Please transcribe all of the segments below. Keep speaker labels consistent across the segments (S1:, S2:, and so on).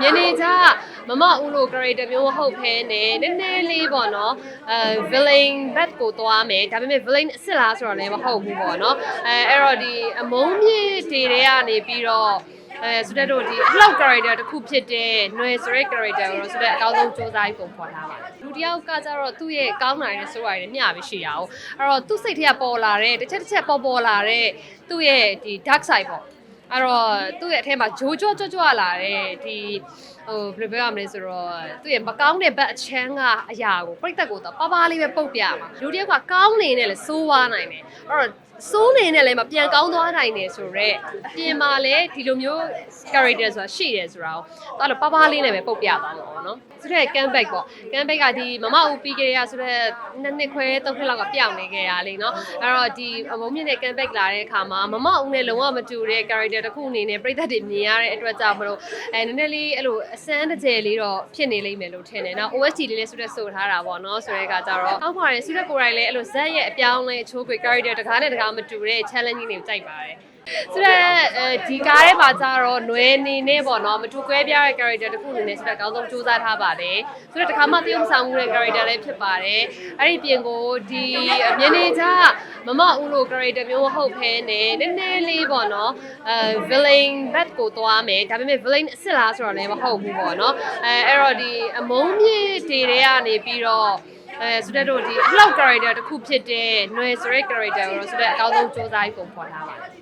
S1: မြင်နေကြမမဦးလို character မျိုးမဟုတ်ဘဲနဲ့နည်းနည်းလေးပေါ့နော်အဲ villain bad ကိုသွားမယ်ဒါပေမဲ့ villain အစ်စ်လားဆိုတော့လည်းမဟုတ်ဘူးပေါ့နော်အဲအဲ့တော့ဒီအမုန်းမြင့်တွေတွေကနေပြီးတော့အဲဆိုတဲ့တို့ဒီအလောက် character တစ်ခုဖြစ်တဲ့ຫນွယ်ဆိုတဲ့ character ကိုတော့ဆိုတဲ့အကောင်းဆုံးစူးစမ်းပုံဖော်ထားပါတယ်လူတစ်ယောက်ကကြတော့သူ့ရဲ့ကောင်းနိုင်တဲ့ဆိုရတယ်မျှပဲရှိရအောင်အဲ့တော့သူ့စိတ်ထဲကပေါ်လာတဲ့တစ်ချက်တစ်ချက်ပေါ်ပေါ်လာတဲ့သူ့ရဲ့ဒီ dark side ပေါ့ အဲ့တော့သူ့ရဲ့အထက်မှာဂျိုးကြောကြွကြွလာတဲ့ဒီဟိုဘယ်လိုပြောရမလဲဆိုတော့သူ့ရဲ့မကောင်းတဲ့ဘက်အချမ်းကအရာကိုပြိတက်ကိုတော့ပါပါလေးပဲပုတ်ပြမှာလူတစ်ယောက်ကကောင်းနေနဲ့လဲစိုးဝါးနိုင်တယ်အဲ့တော့စိုးနေနဲ့လည်းမပြန်ကောင်းသွားနိုင်တယ်ဆိုတော့အပြင်မှာလည်းဒီလိုမျိုး character ဆိုတာရှိတယ်ဆိုတာကိုတော့လည်းပါပါလေးနဲ့ပဲပုတ်ပြသွားမှာပေါ့နော်ဆိုတော့ can back ပေါ့ can back ကဒီမမဦးပြီးခဲ့ရဆိုတော့နှစ်နှစ်ခွဲသုံးနှစ်လောက်ကပြောင်းနေခဲ့ရလေနော်အဲ့တော့ဒီအမုံမြင့်နဲ့ can back လာတဲ့အခါမှာမမဦးနဲ့လုံးဝမတူတဲ့ character တစ်ခုအနေနဲ့ပြိသက်တွေမြင်ရတဲ့အတွက်ကြောင့်မလို့အဲနည်းနည်းလေးအဲ့လိုအစမ်းတစ်ကြယ်လေးတော့ဖြစ်နေလိမ့်မယ်လို့ထင်တယ်နော် OST လေးလည်းဆိုတဲ့ဆိုထားတာပေါ့နော်ဆိုတဲ့အခါကျတော့ကောင်းပါတယ်ဆိုတဲ့ကိုယ်တိုင်လည်းအဲ့လိုဇက်ရဲ့အပြောင်းလဲအချိုးကွေ character တကားနဲ့တကားမတူတဲ့ challenge တွေကိုကြိုက်ပါတယ် ဆိုတော့ဒီကားထဲမှာကျတော့နွယ်နေနေပေါ့နော်မထူကွဲပြားတဲ့ character တစ်ခုအနေနဲ့ဆိုတော့အကောင်းဆုံးစူးစမ်းထားပါတယ်ဆိုတော့တခါမှတရုပ်ဆောင်မှုတဲ့ character လည်းဖြစ်ပါတယ်အဲ့ဒီပြင်ကိုဒီမျက်နှာကျမမဦးလို character မျိုးမဟုတ်ဖဲနဲ့နည်းနည်းလေးပေါ့နော်အဲ villain bat ကိုသွားမယ်ဒါပေမဲ့ villain အစ်စ်လားဆိုတော့လည်းမဟုတ်ဘူးပေါ့နော်အဲအဲ့တော့ဒီအမုန်းမြင့်တေတွေကနေပြီးတော့အဲဆိုတော့ဒီ cloud character တစ်ခုဖြစ်တဲ့ noise character ကိုတော့ဆိုတော့အကောင်းဆုံးစူးစမ်းပုံဖော်ထားပါတယ်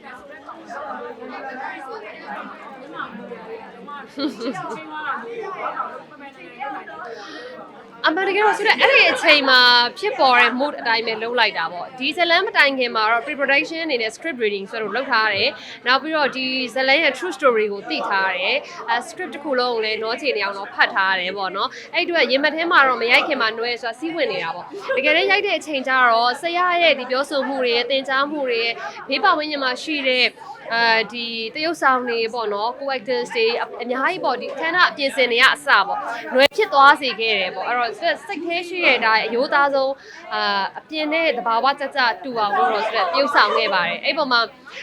S1: အမှန်တကယ်တော့ဆိုတော့အဲ့ဒီအချိန်မှာဖြစ်ပေါ်တဲ့ mood အတိုင်းပဲလုပ်လိုက်တာပေါ့ဒီဇလန်မတိုင်ခင်မှာတော့ pre production အနေနဲ့ script reading ဆိုတော့လုပ်ထားရတယ်နောက်ပြီးတော့ဒီဇလန်ရဲ့ true story ကိုသိထားရတယ်အဲ script တစ်ခုလုံးကိုလည်းနောချေနေအောင်တော့ဖတ်ထားရတယ်ပေါ့နော်အဲ့အတွက်ရင်မထဲမှာတော့မရိုက်ခင်မှာနှွဲဆိုတာစီးဝင်နေတာပေါ့တကယ်လည်းရိုက်တဲ့အချိန်ကျတော့ဆရာရဲ့ဒီပြောဆိုမှုတွေရဲ့သင်ကြားမှုတွေရဲ့ဘေးပတ်ဝန်းကျင်မှာရှိတဲ့အဲဒီတရုတ်ဆောင်တွေပေါ့နော် co-actors တွေအများကြီးပေါ့ဒီခန်းကအပြင်စင်တွေကအစပေါ့နှွဲဖြစ်သွားစေခဲ့တယ်ပေါ့အဲ့တော့စိတ်ထဲရှိရတဲ့အရိုးသားဆုံးအာအပြင်နဲ့တဘာဝကြကြတူအောင်လို့တော့ဆိုတော့တရုတ်ဆောင်ခဲ့ပါတယ်အဲ့ပေါ်မှာ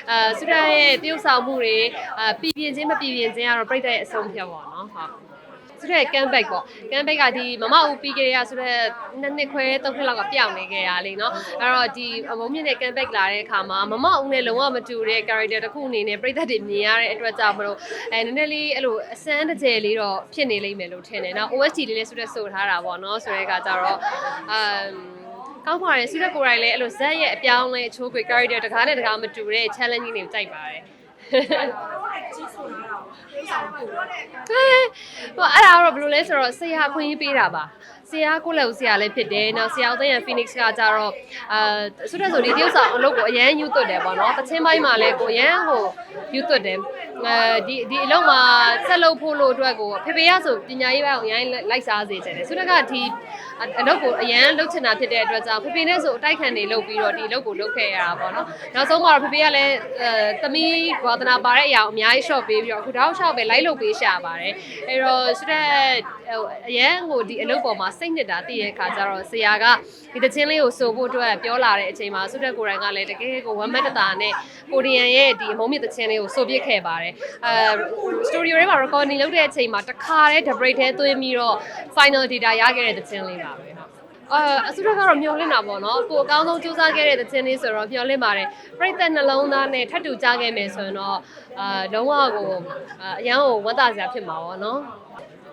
S1: အာဆူရရဲ့တရုတ်ဆောင်မှုတွေအာပြည်ပြင်းချင်းမပြည်ပြင်းချင်းကတော့ပြိတ္တရဲ့အဆုံးဖြတ်ပေါ့နော်ဟုတ် ဆိုတော့ comeback ပေါ့ comeback ကဒီမမဦးပြီးခဲ့ရဆိုတော့နှစ်နှစ်ခွဲသုံးနှစ်လောက်ကပြောင်းနေခဲ့ရလေနော်အဲ့တော့ဒီမုံမြင့်တဲ့ comeback လာတဲ့အခါမှာမမဦးနဲ့လုံးဝမတူတဲ့ character တစ်ခုအနေနဲ့ပြည်သက်တွေမြင်ရတဲ့အတွက်ကြောင့်မလို့အဲနည်းနည်းလေးအဲ့လိုအစမ်းတစ်ကျယ်လေးတော့ဖြစ်နေလိမ့်မယ်လို့ထင်တယ်နော် OST လေးလေးဆိုတော့ဆိုထားတာပေါ့နော်ဆိုတဲ့အခါကျတော့အမ်ကောင်းပါတယ်စီးရက်ကိုယ်တိုင်လည်းအဲ့လိုဇက်ရဲ့အပြောင်းလဲအချိုးခွေ character တကားနဲ့တကားမတူတဲ့ challenge တွေကိုကြိုက်ပါတယ် ဟဲ့ဟိုအဲ့ဒါတော့ဘယ်လိုလဲဆိုတော့ဆရာခွင့်ရေးပေးတာပါ ဆရာကိုလည်းဆရာလည်းဖြစ်တယ်နောက်ဆရာဦးသိန်းရ Phoenix ကကြတော့အာဆိုတော့ဆိုဒီတရုပ်ဆောင်အလုပ်ကိုအရန်ယူသွတ်တယ်ပေါ့နော်တချင်းပိုင်းမှာလည်းကိုအရန်ကိုယူသွတ်တယ်အဲဒီဒီအလုပ်မှာဆက်လုပ်ဖို့လို့အတွက်ကိုဖေဖေရဆိုပညာရေးပိုင်းကိုအရန်လိုက်စားစေချင်တယ်ဆိုတော့ကဒီအလုပ်ကိုအရန်လုပ်ချင်တာဖြစ်တဲ့အတွက်ကြောင့်ဖေဖေနဲ့ဆိုအတိုက်ခံနေလုပ်ပြီးတော့ဒီအလုပ်ကိုလုပ်ခဲ့ရတာပေါ့နော်နောက်ဆုံးမှာတော့ဖေဖေကလည်းအဲသမီးဝါသနာပါတဲ့အရာကိုအများကြီး short ပေးပြီးတော့အခုတောက်လျှောက်ပဲ live လုပ်ပေးရှာပါတယ်အဲတော့ဆိုတော့ဟိုအရန်ကိုဒီအလုပ်ပေါ်မှာစိတ်နှစ်တာသိတဲ့အခါကျတော့ဆရာကဒီတချင်းလေးကိုဆိုဖို့အတွက်ပြောလာတဲ့အချိန်မှာဆုတက်ကိုယ်တိုင်ကလည်းတကယ်ကိုဝမ်းမက်တတာနဲ့ကိုရီယန်ရဲ့ဒီအမုံမြင့်တချင်းလေးကိုဆိုပြစ်ခဲ့ပါတယ်အဲစတူဒီယိုထဲမှာ recording လုပ်တဲ့အချိန်မှာတခါတည်း debate ထဲသွင်းပြီးတော့ final data ရခဲ့တဲ့တချင်းလေးပါပဲဟုတ်အာအစုရကတော့မျောလင့်တာပေါ့နော်ကိုအကောင်းဆုံးစူးစမ်းခဲ့တဲ့သချင်းလေးဆိုတော့မျောလင့်ပါတယ်ပြိတ္တနှလုံးသားနဲ့ထပ်တူကြားခဲ့မယ်ဆိုရင်တော့အာလုံးဝကိုအာအရန်ကိုဝတ်သားစရာဖြစ်မှာပေါ့နော်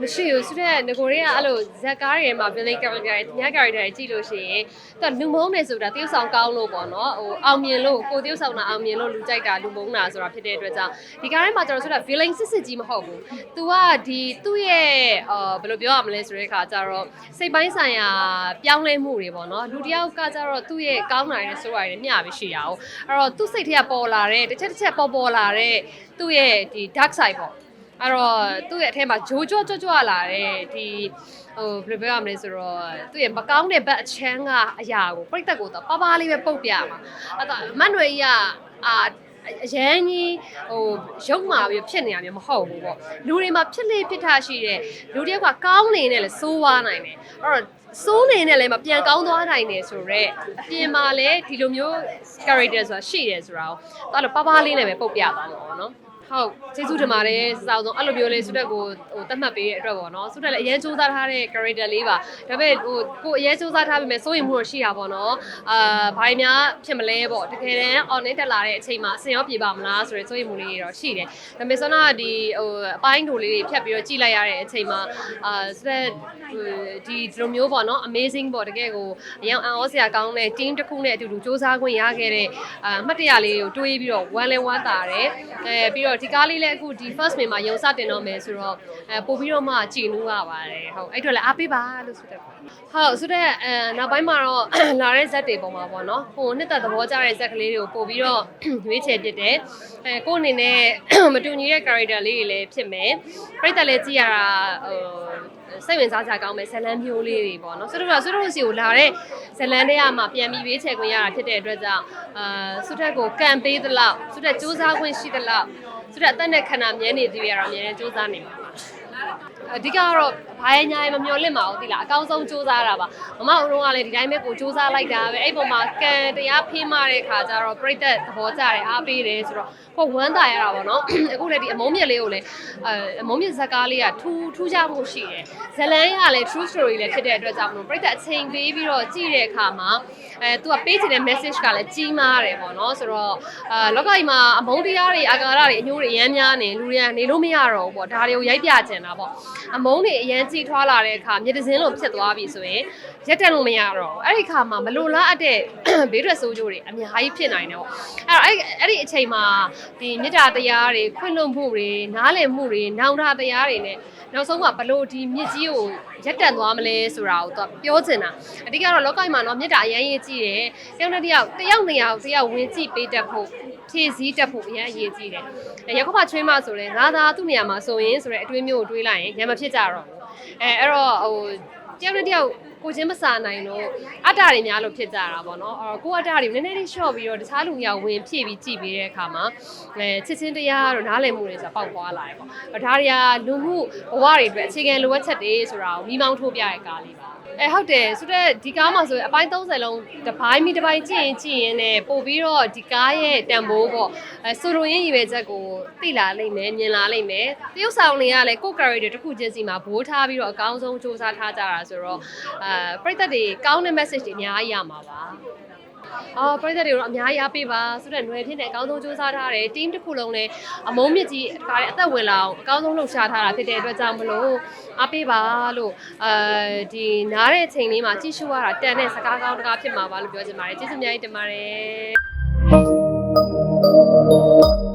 S1: မရှိဘူးဆိုတော့ငကိုတွေကအဲ့လိုဇက်ကားတွေမှာ villain character တွေည character တွေကြည့်လို့ရှိရင်သူကလူမုန်းနေဆိုတာတရုပ်ဆောင်ကောင်းလို့ပေါ့နော်ဟိုအောင်မြင်လို့ကိုတရုပ်ဆောင်တာအောင်မြင်လို့လူကြိုက်တာလူမုန်းတာဆိုတာဖြစ်တဲ့အတွက်ကြောင့်ဒီကားထဲမှာကျတော့ဆိုတော့ villain စစ်စစ်ကြီးမဟုတ်ဘူး तू ကဒီသူ့ရဲ့အာဘယ်လိုပြောရမလဲဆိုတဲ့အခါကျတော့စိတ်ပိုင်းဆိုင်ရာပြောင်းလဲမှုတွေပေါ့နော်လူတစ်ယောက်ကကျတော့သူ့ရဲ့ကောင်းတာတွေနဲ့ဆိုးတာတွေနဲ့မျှပဲရှိရအောင်အဲ့တော့သူ့စိတ်ထဲကပေါ်လာတဲ့တစ်ချက်တစ်ချက်ပေါ်ပေါ်လာတဲ့သူ့ရဲ့ဒီ dark side ပေါ့ အဲ့တော့သူ့ရဲ့အထက်မှာဂျိုးကြောကြွကြွလာတဲ့ဒီဟိုဘယ်လိုပြောရမလဲဆိုတော့သူ့ရဲ့မကောင်းတဲ့ဘက်အချမ်းကအရာကိုပြိတက်ကိုတော့ပါပါလေးပဲပုတ်ပြမှာအဲ့တော့မတ်နွယ်ကြီးကအာအရန်ကြီးဟိုရုပ်မာပြီးဖြစ်နေရမျိုးမဟုတ်ဘူးပေါ့လူတွေမှာဖြစ်လေဖြစ်တာရှိတဲ့လူတယောက်ကကောင်းနေနဲ့လဲစိုးဝါးနိုင်တယ်အဲ့တော့စိုးနေနဲ့လည်းမပြန်ကောင်းသွားနိုင်တယ်ဆိုတော့အပြင်မှာလည်းဒီလိုမျိုး character ဆိုတာရှိတယ်ဆိုတာကိုတော့ပါပါလေးနဲ့ပဲပုတ်ပြသွားမှာပေါ့နော် ဟုတ်ကျေးဇူးတင်ပါတယ်စောင်းဆုံးအဲ့လိုမျိုးလေးဆုတက်ကိုဟိုတတ်မှတ်ပေးတဲ့အတွက်ပေါ့နော်ဆုတက်လည်းအရင်စူးစမ်းထားတဲ့ character လေးပါဒါပေမဲ့ဟိုကိုအရင်စူးစမ်းထားပေမဲ့စိုးရိမ်မှုတော့ရှိတာပေါ့နော်အာဘာတွေများဖြစ်မလဲပေါ့တကယ်တမ်း online တက်လာတဲ့အချိန်မှာအစင်ရောပြေပါမလားဆိုတဲ့စိုးရိမ်မှုလေးတွေတော့ရှိတယ်ဒါပေမဲ့ဆောနာကဒီဟိုအပိုင်းတို့လေးတွေဖြတ်ပြီးတော့ကြည့်လိုက်ရတဲ့အချိန်မှာအာဆုတက်ဟိုဒီဒီလိုမျိုးပေါ့နော် amazing ပေါ့တကယ်ကိုအရင်အံ့ဩစရာကောင်းတဲ့ team တစ်ခုနဲ့အတူတူစူးစမ်းခွင့်ရခဲ့တဲ့အာအမှတ်တရလေးကိုတွေးပြီးတော့ one လဲ1တာတယ်အဲပြီးတော့ဒီကားလေးလည်းအခုဒီ first main မှာရုံစတင်တော့မယ်ဆိုတော့အဲပို့ပြီးတော့မှကြည်နူးရပါတယ်ဟုတ်အဲ့တော့လည်းအားပေးပါလို့ဆိုတဲ့ဟုတ်ဆိုတဲ့အဲနောက်ပိုင်းမှာတော့လာတဲ့ဇက်တွေပုံမှာပေါ့နော်ဟိုနှစ်သက်သဘောကျတဲ့ဇက်ကလေးတွေကိုပို့ပြီးတော့ရွေးချယ်ပြစ်တယ်အဲကိုယ့်အနေနဲ့မတူညီတဲ့ character လေးတွေလည်းဖြစ်မယ်ပြိတ္တလည်းကြည့်ရတာဟိုစိတ်ဝင်စားစရာကောင်းမယ်ဇလန်မျိုးလေးတွေပေါ့နော်ဆိုတော့ဆိုတော့စီကိုလာတဲ့ဇလန်တွေကမှပြန်ပြီးရွေးချယ်ခွင့်ရတာဖြစ်တဲ့အတွက်ကြောင့်အာဆုထက်ကိုကံပေးသလောက်ဆုထက်စူးစမ်းခွင့်ရှိသလောက်ဆုထက်အသက်နဲ့ခန္ဓာမြဲနေသူရတော့အများနဲ့စူးစမ်းနေမှာပါ အဓိကကတော့ဘာရညာရမမျောလင့်ပါဘူးဒီလားအကောင်းဆုံးစူးစမ်းတာပါမမဦးတို့ကလည်းဒီတိုင်းပဲကိုစူးစမ်းလိုက်တာပဲအဲ့ပုံမှာကံတရားဖေးမတဲ့ခါကျတော့ပြိသက်သဘောကျတယ်အားပေးတယ်ဆိုတော့ကိုဝမ်းသာရတာပေါ့နော်အခုလည်းဒီအမုံမြက်လေးကိုလည်းအဲအမုံမြက်ဇက်ကားလေးကထူးထူးခြားမှုရှိတယ်ဇလန်းရလည်း true story လည်းဖြစ်တဲ့အတွက်ကြောင့်မလို့ပြိသက်အချိန်ပေးပြီးတော့ကြည့်တဲ့အခါမှာအဲသူကပေးချင်တဲ့ message ကလည်းကြီးမားတယ်ပေါ့နော်ဆိုတော့အာလောကကြီးမှာအမုံတရားတွေအာဃာတတွေအညိုးတွေအများများနေလူတွေကနေလို့မရတော့ဘူးပေါ့ဒါတွေကိုရိုက်ပြချင်တာပေါ့အမုံတွေအရန်ကြီးထွားလာတဲ့အခါမြေတစင်းလိုဖြစ်သွားပြီဆိုရင်ရက်တက်လို့မရတော့ဘူးအဲ့ဒီခါမှာမလိုလားအပ်တဲ့ဘေးထွက်ဆိုးကျိုးတွေအများကြီးဖြစ်နိုင်တယ်ပေါ့အဲ့တော့အဲ့အဲ့ဒီအချိန်မှာဒီမေတ္တာတရားတွေခွင့်လွှတ်မှုတွေနားလည်မှုတွေနောင်တတရားတွေနဲ့နောက်ဆုံးကဘလို့ဒီမြစ်ကြီးကိုရက်တက်သွားမလဲဆိုတာကိုသူကပြောချင်တာအဓိကတော့လောကကြီးမှာတော့မေတ္တာအရင်ရေးကြည့်တယ်တယောက်နဲ့တယောက်တယောက်နေရာကိုတယောက်ဝင်ကြည့်ပေးတတ်ဖို့ဖြည့်စည်းတတ်ဖို့အရင်အရေးကြီးတယ်။ရက်ခမချွေးမဆိုရင်ငါသာသူ့နေရာမှာဆိုရင်ဆိုတဲ့အတွေးမျိုးကိုတွေးလိုက်ရင်ညမဖြစ်ကြတော့ဘူး။အဲအဲ့တော့ဟိုတယောက်နဲ့တယောက်ကိုချင်းမစာနိုင်လို့အတ္တတွေများလို့ဖြစ်ကြတာပေါ့နော်အော်ကိုအတ္တတွေနည်းနည်းလေးရှော့ပြီးတော့တခြားလူမျိုးဝင်ဖြည့်ပြီးကြည့်ပေးတဲ့အခါမှာအဲချစ်ချင်းတရားတို့နားလည်မှုတွေဆိုတာပေါက်သွားလာတယ်ပေါ့ဒါတွေကလူမှုဘဝတွေအတွက်အခြေခံလိုအပ်ချက်တွေဆိုတာကိုမိမောင်းထိုးပြတဲ့ကားလေးပါ အဲဟုတ်တယ်ဆိုတော့ဒီကားမှာဆိုရင်အပိုင်း30လုံးတစ်ပိုင်းမိတစ်ပိုင်းကြည့်ရင်ကြည့်ရင်လည်းပို့ပြီးတော့ဒီကားရဲ့တန်ဖိုးပေါ့အဲဆိုလိုရင်းရည်ပဲချက်ကိုသိလာလိမ့်မယ်မြင်လာလိမ့်မယ်တရုပ်ဆောင်တွေကလည်းကိုယ့် character တစ်ခုချင်းစီမှာဘိုးထားပြီးတော့အကောင်းဆုံးစူးစမ်းထားကြတာဆိုတော့အဲပြိသက်တွေကောင်းတဲ့ message တွေအများကြီးရမှာပါ အော်ပရိသတ်တွေတော့အများကြီးအားပေးပါဆိုတော့ຫນွယ်ဖြစ်တဲ့အကောင်းဆုံးစူးစမ်းထားတယ် team တစ်ခုလုံးလည်းအမုံမြင့်ကြီးတခါတည်းအသက်ဝင်လာအောင်အကောင်းဆုံးလှုပ်ရှားထားတာဖြစ်တဲ့အတွက်ကြောင့်မလို့အားပေးပါလို့အဲဒီနားတဲ့အချိန်လေးမှာကြည့်ရှုရတာတန်တဲ့စကားကောင်းတကားဖြစ်မှာပါလို့ပြောချင်ပါတယ်ကျေးဇူးအများကြီးတင်ပါတယ်